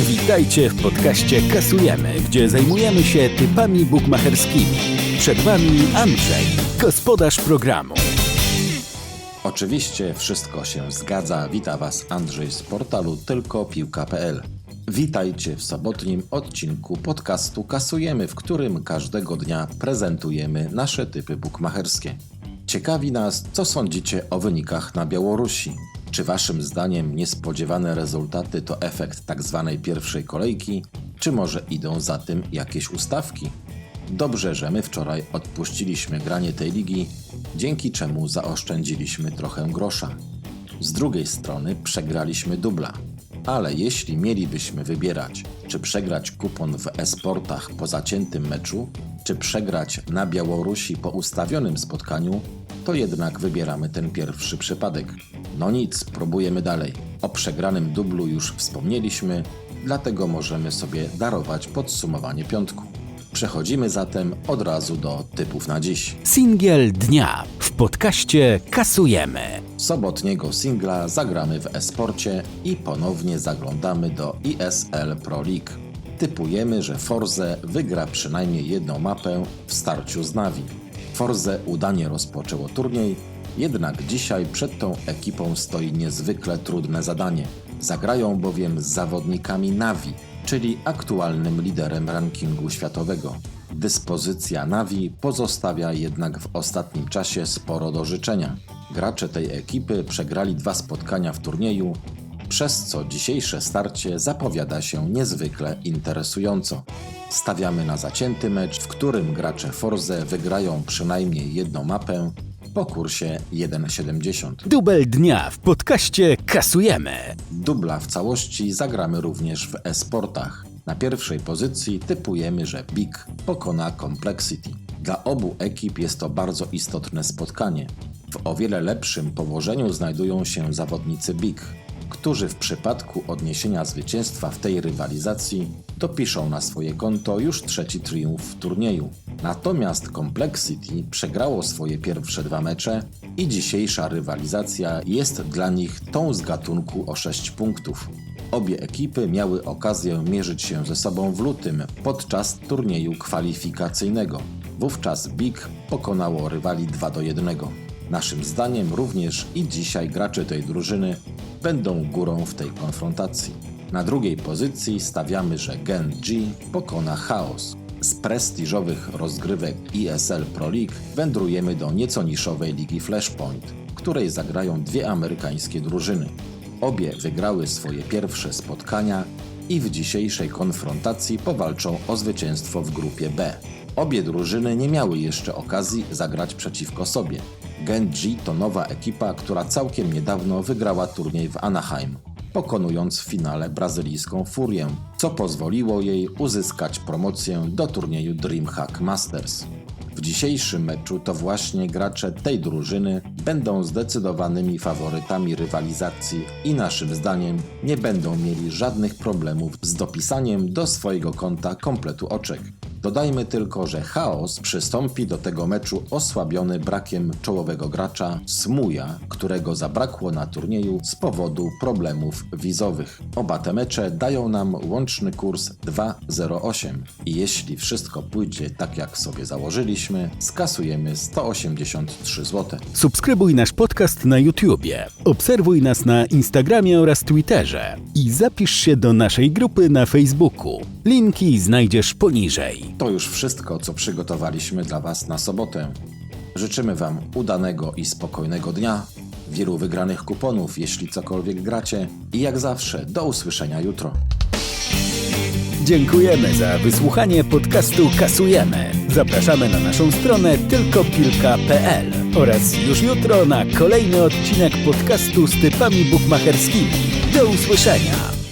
Witajcie w podcaście Kasujemy, gdzie zajmujemy się typami bukmacherskimi. Przed Wami Andrzej, gospodarz programu. Oczywiście wszystko się zgadza. Wita Was Andrzej z portalu tylkopiłka.pl. Witajcie w sobotnim odcinku podcastu Kasujemy, w którym każdego dnia prezentujemy nasze typy bukmacherskie. Ciekawi nas, co sądzicie o wynikach na Białorusi. Czy Waszym zdaniem niespodziewane rezultaty to efekt tak zwanej pierwszej kolejki, czy może idą za tym jakieś ustawki? Dobrze, że my wczoraj odpuściliśmy granie tej ligi, dzięki czemu zaoszczędziliśmy trochę grosza. Z drugiej strony przegraliśmy dubla. Ale jeśli mielibyśmy wybierać, czy przegrać kupon w esportach po zaciętym meczu, czy przegrać na Białorusi po ustawionym spotkaniu, to jednak wybieramy ten pierwszy przypadek. No nic, próbujemy dalej. O przegranym dublu już wspomnieliśmy, dlatego możemy sobie darować podsumowanie piątku. Przechodzimy zatem od razu do typów na dziś. Singiel dnia w podcaście Kasujemy. Sobotniego singla zagramy w esporcie i ponownie zaglądamy do ISL Pro League. Typujemy, że Forze wygra przynajmniej jedną mapę w starciu z Navi. Forze udanie rozpoczęło turniej, jednak dzisiaj przed tą ekipą stoi niezwykle trudne zadanie. Zagrają bowiem z zawodnikami Navi, czyli aktualnym liderem rankingu światowego. Dyspozycja Navi pozostawia jednak w ostatnim czasie sporo do życzenia. Gracze tej ekipy przegrali dwa spotkania w turnieju, przez co dzisiejsze starcie zapowiada się niezwykle interesująco. Stawiamy na zacięty mecz, w którym gracze Forze wygrają przynajmniej jedną mapę po kursie 1,70. Dubel dnia w podcaście Kasujemy. Dubla w całości zagramy również w e-sportach. Na pierwszej pozycji typujemy, że Big pokona Complexity. Dla obu ekip jest to bardzo istotne spotkanie. W o wiele lepszym położeniu znajdują się zawodnicy Big, którzy w przypadku odniesienia zwycięstwa w tej rywalizacji dopiszą na swoje konto już trzeci triumf w turnieju. Natomiast Complexity przegrało swoje pierwsze dwa mecze i dzisiejsza rywalizacja jest dla nich tą z gatunku o 6 punktów. Obie ekipy miały okazję mierzyć się ze sobą w lutym podczas turnieju kwalifikacyjnego. Wówczas Big pokonało rywali 2 do 1. Naszym zdaniem również i dzisiaj gracze tej drużyny będą górą w tej konfrontacji. Na drugiej pozycji stawiamy, że Gen G pokona Chaos. Z prestiżowych rozgrywek ESL Pro League wędrujemy do nieco niszowej ligi Flashpoint, której zagrają dwie amerykańskie drużyny. Obie wygrały swoje pierwsze spotkania i w dzisiejszej konfrontacji powalczą o zwycięstwo w grupie B. Obie drużyny nie miały jeszcze okazji zagrać przeciwko sobie. Genji to nowa ekipa, która całkiem niedawno wygrała turniej w Anaheim, pokonując w finale brazylijską Furię, co pozwoliło jej uzyskać promocję do turnieju DreamHack Masters. W dzisiejszym meczu to właśnie gracze tej drużyny będą zdecydowanymi faworytami rywalizacji i naszym zdaniem nie będą mieli żadnych problemów z dopisaniem do swojego konta kompletu oczek. Dodajmy tylko, że Chaos przystąpi do tego meczu osłabiony brakiem czołowego gracza Smuja, którego zabrakło na turnieju z powodu problemów wizowych. Oba te mecze dają nam łączny kurs 2,08 i jeśli wszystko pójdzie tak jak sobie założyliśmy, skasujemy 183 zł. Subskrybuj nasz podcast na YouTubie, obserwuj nas na Instagramie oraz Twitterze i zapisz się do naszej grupy na Facebooku. Linki znajdziesz poniżej. To już wszystko, co przygotowaliśmy dla Was na sobotę. Życzymy Wam udanego i spokojnego dnia, wielu wygranych kuponów, jeśli cokolwiek gracie i jak zawsze do usłyszenia jutro. Dziękujemy za wysłuchanie podcastu Kasujemy. Zapraszamy na naszą stronę tylkopilka.pl oraz już jutro na kolejny odcinek podcastu z typami bukmacherskimi. Do usłyszenia!